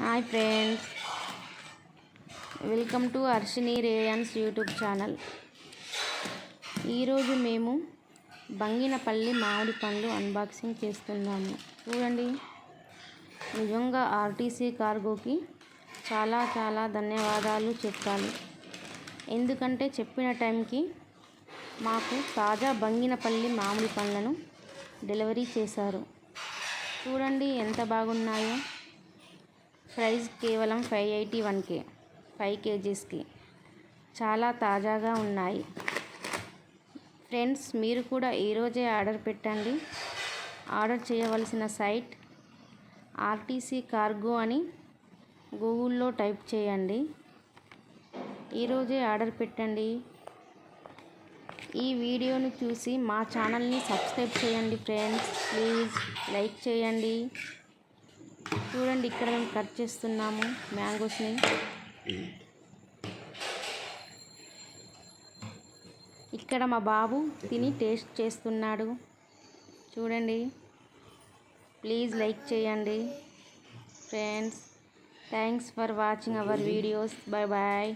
Hi friends. Welcome to Arshini Reyans YouTube channel. ఈరోజు మేము బంగినపల్లి మామిడి పండ్లు అన్బాక్సింగ్ చేస్తున్నాము. చూడండి. నిజంగా ఆర్టీసీ కార్గోకి చాలా చాలా ధన్యవాదాలు చెప్పాలి. ఎందుకంటే చెప్పిన టైంకి మాకు తాజా బంగినపల్లి మామిడి పండ్లను డెలివరీ చేశారు. చూడండి ఎంత బాగున్నాయో. ప్రైస్ కేవలం ఫైవ్ ఎయిటీ వన్కే ఫైవ్ కేజీస్కి చాలా తాజాగా ఉన్నాయి. ఫ్రెండ్స్ మీరు కూడా ఈరోజే ఆర్డర్ పెట్టండి. ఆర్డర్ చేయవలసిన సైట్ ఆర్టీసీ కార్గో అని గూగుల్లో టైప్ చేయండి. ఈరోజే ఆర్డర్ పెట్టండి. ఈ వీడియోను చూసి మా ఛానల్ని సబ్స్క్రైబ్ చేయండి ఫ్రెండ్స్. ప్లీజ్ లైక్ చేయండి. చూడండి ఇక్కడ మేము కట్ చేస్తున్నాము మ్యాంగోస్ని. ఇక్కడ మా బాబు తిని టేస్ట్ చేస్తున్నాడు. చూడండి ప్లీజ్ లైక్ చేయండి. Friends thanks for watching our videos. Bye bye